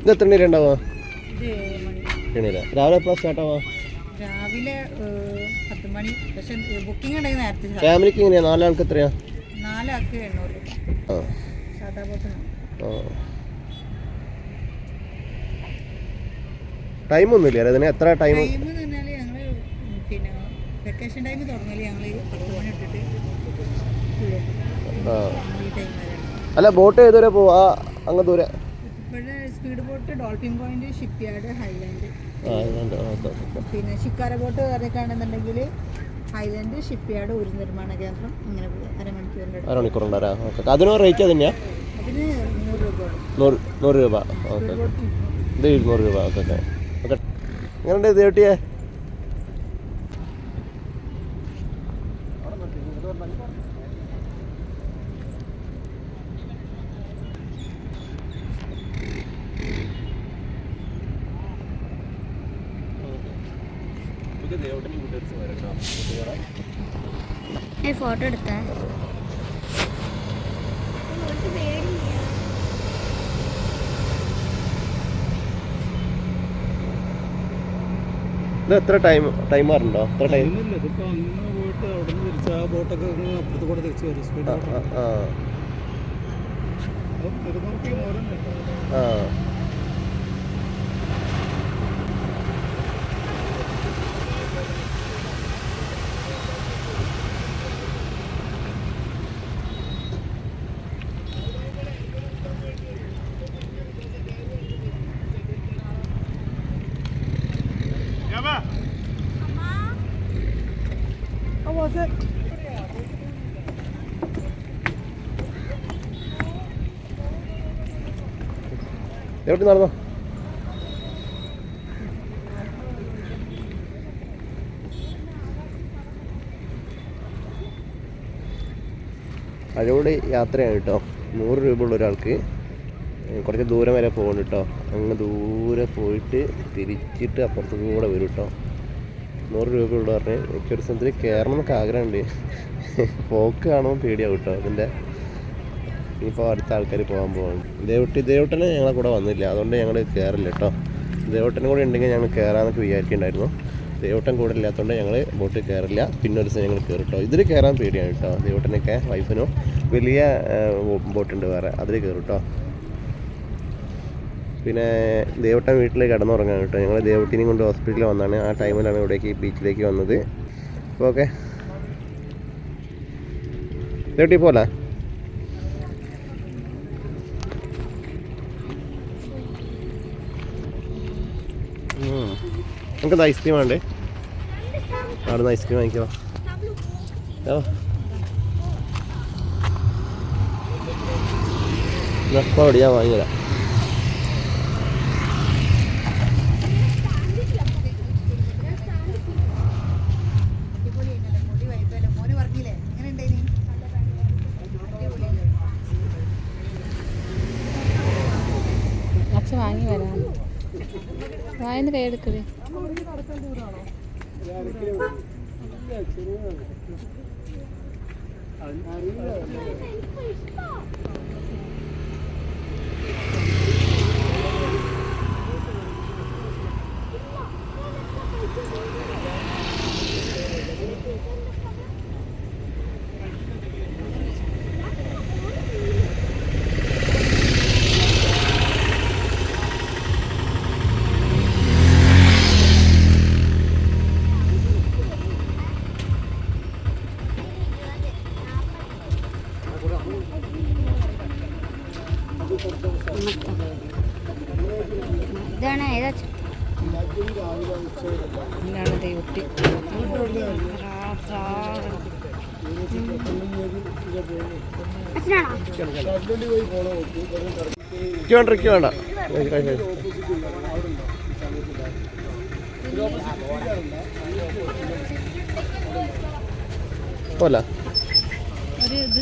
ഇത് എത്ര മണി ഉണ്ടാവുക രാവിലെ എപ്പോഴാണ് സ്റ്റാർട്ട് രാവിലെ പത്ത് മണി. പക്ഷെ ബുക്കിംഗ് ഉണ്ടെങ്കിൽ നേരത്തെ ചാ- ഫാമിലിക്ക് എങ്ങനെയാണ് നാലാൾക്ക് എത്രയാ? നാലാൾക്ക് എണ്ണൂറ് രൂപ. സാധാ ബോട്ടിന് അതിന് എത്ര ടൈം ടൈം എന്ന് പറഞ്ഞാൽ ഞങ്ങൾ പിന്നെ വെക്കേഷൻ ടൈം തുടങ്ങൽ ഞങ്ങൾ പത്ത് മണി ഇട്ടിട്ട് ആ. ഈ ടൈം വരെയാണ് അല്ല ബോട്ട് ഏതുവരെ പോവാ? അങ്ങ് ദൂരെ. ഇപ്പോഴേ speed boat dolphin point shipyard highland. പിന്നെ ശിക്കാര ബോട്ട് കയറിക്കാണെന്നുണ്ടെങ്കിൽ ഹൈലാൻഡ് ഷിപ്പ് യാർഡ് ഒരു നിർമ്മാണ കേന്ദ്രം ഇങ്ങനെ അരമണിക്കൂറിന്റെ അരമണിക്കൂറുണ്ടോ ഓക്കെ. അതിന് റേറ്റ് തന്നെയാ അതിന് നൂറ് രൂപ. നൂറ് രൂപ. ഓക്കെ ഇത് ഇരുന്നൂറ് രൂപ. Okay okay. ഓക്കെ. എങ്ങനെയുണ്ട് ഇത് കേട്ടിയേ ഫോട്ടോ എടുത്താ. ഇത് എത്ര ടൈം ടൈം മാറുണ്ടോ എത്ര ടൈം ഇല്ല ഇതിപ്പോ അങ്ങ് പോയിട്ട് അവിടെ നിന്ന് തിരിച്ച് ആ ബോട്ടൊക്കെ ഇങ്ങ് അപ്പുറത്ത് കൂടെ തിരിച്ച് വരും സ്പീഡ് ആ ബോട്ട് ആ, ആ അപ്പം ഇരുന്നൂറ് രൂപ മോരം was it? എവിടെ നടന്നോ? അടിപൊളി യാത്രയാണ് കേട്ടോ. നൂറ് രൂപ ഉള്ള ഒരാൾക്ക് കുറച്ച് ദൂരം വരെ പോകണം കേട്ടോ അങ്ങ് ദൂരെ പോയിട്ട് തിരിച്ചിട്ട് അപ്പുറത്ത് കൂടെ വരും കേട്ടോ നൂറ് രൂപ ഉള്ളു പറഞ്ഞ്. എനിക്ക് ഒരു സ്ഥലത്തിൽ കയറണം എന്നൊക്കെ ആഗ്രഹമുണ്ട്. പോക്ക് കാണുമ്പോൾ പേടിയാവും കേട്ടോ അതിന്റെ ഇനിയിപ്പോൾ അടുത്ത ആൾക്കാർ പോകാൻ പോകണം ദേവട്ടി ദേവട്ടനെ ഞങ്ങളെ കൂടെ വന്നില്ല. അതുകൊണ്ട് ഞങ്ങൾ കയറില്ല കേട്ടോ ദേവട്ടനും കൂടെ ഉണ്ടെങ്കിൽ ഞങ്ങൾ കയറാമെന്നൊക്കെ വിചാരിക്കുന്നുണ്ടായിരുന്നു ദേവട്ടൻ കൂടെ ഇല്ലാത്തതുകൊണ്ട് ഞങ്ങൾ ബോട്ടിൽ കയറില്ല പിന്നെ ഒരു ദിവസം ഞങ്ങൾ കയറും കേട്ടോ ഇതിൽ കയറാൻ പേടിയാണ് കേട്ടോ ദേവട്ടനൊക്കെ വൈഫിനോ വലിയ ബോട്ടുണ്ട് വേറെ. അതിൽ കയറും കേട്ടോ പിന്നെ ദേവട്ടൻ വീട്ടിൽ കിടന്നുറങ്ങാൻ കേട്ടോ. ഞങ്ങൾ ദേവട്ടിനെയും കൊണ്ട് ഹോസ്പിറ്റലിൽ വന്നാണ്. ആ ടൈമിലാണ് ഇവിടേക്ക് ബീച്ചിലേക്ക് വന്നത്. അപ്പോൾ ഓക്കെ. ദേവട്ടി പോലെ നമുക്ക് ഐസ്ക്രീം വേണ്ടേ? അവിടെ നിന്ന് ഐസ്ക്രീം വാങ്ങിക്കോ. ഇപ്പോൾ ഞാൻ വാങ്ങിയതാ. വായന്ന് കൈ എടുക്കത് ഇതാണ് ഏതാ ഇതാണ് ദൈവത്തി വേണ്ട. പോല ഒരു ഇത്.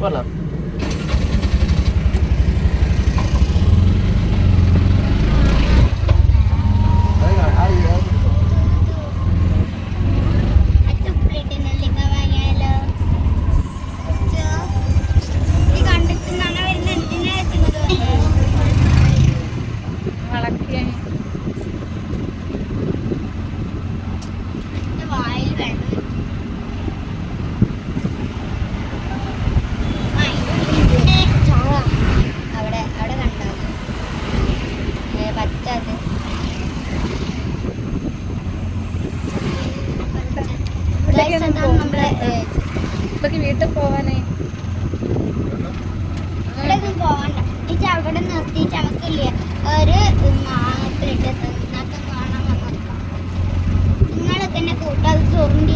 ഇക്ക് വേണ്ട വീട്ടിൽ പോവാനേ അവിടെ നിർത്തി ചമക്കില്ലേ ഒരു നിങ്ങളൊക്കെ എന്നെ കൂട്ടാതെ സോറിന്റെ